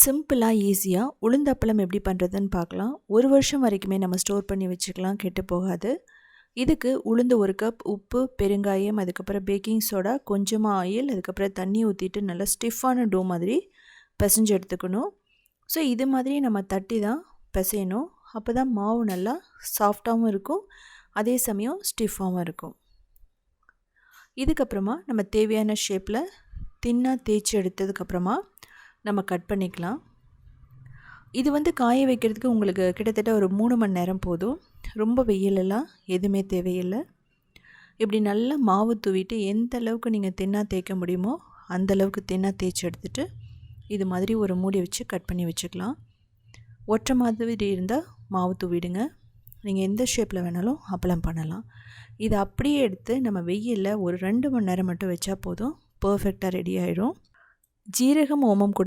சிம்பிளாக ஈஸியாக உளுந்தப்பளம் எப்படி பண்ணுறதுன்னு பார்க்கலாம். ஒரு வருஷம் வரைக்குமே நம்ம ஸ்டோர் பண்ணி வச்சுக்கலாம் கெட்டு போகாது. இதுக்கு உளுந்து ஒரு கப் உப்பு பெருங்காயம் அதுக்கப்புறம் பேக்கிங் சோடா கொஞ்சமாக ஆயில் அதுக்கப்புறம் தண்ணி ஊற்றிட்டு நல்லா ஸ்டிஃபான டோ மாதிரி பிசைஞ்சு எடுத்துக்கணும். ஸோ இது மாதிரி நம்ம தட்டி தான் பிசையணும். அப்போ தான் மாவு நல்லா சாஃப்டாகவும் இருக்கும் அதே சமயம் ஸ்டிஃபாகவும் இருக்கும். இதுக்கப்புறமா நம்ம தேவையான ஷேப்பில் தின்னாக தேய்ச்சி எடுத்ததுக்கப்புறமா நம்ம கட் பண்ணிக்கலாம். இது வந்து காய வைக்கிறதுக்கு உங்களுக்கு கிட்டத்தட்ட ஒரு மூணு மணி நேரம் போதும். ரொம்ப வெயிலெல்லாம் எதுவுமே தேவையில்லை. இப்படி நல்லா மாவு தூவிட்டு எந்த அளவுக்கு நீங்கள் தென்னாக தேய்க்க முடியுமோ அந்த அளவுக்கு தின்னாக தேய்ச்சி எடுத்துகிட்டு இது மாதிரி ஒரு மூடி வச்சு கட் பண்ணி வச்சுக்கலாம். ஒற்றை மாதிரி இருந்தால் மாவு தூவிடுங்க. நீங்கள் எந்த ஷேப்பில் வேணாலும் அப்பளம் பண்ணலாம். இதை அப்படியே எடுத்து நம்ம வெயிலில் ஒரு ரெண்டு மணி நேரம் மட்டும் வச்சா போதும். பர்ஃபெக்டாக ரெடி ஆகிடும் ஜீரகம் ஓமம் கூட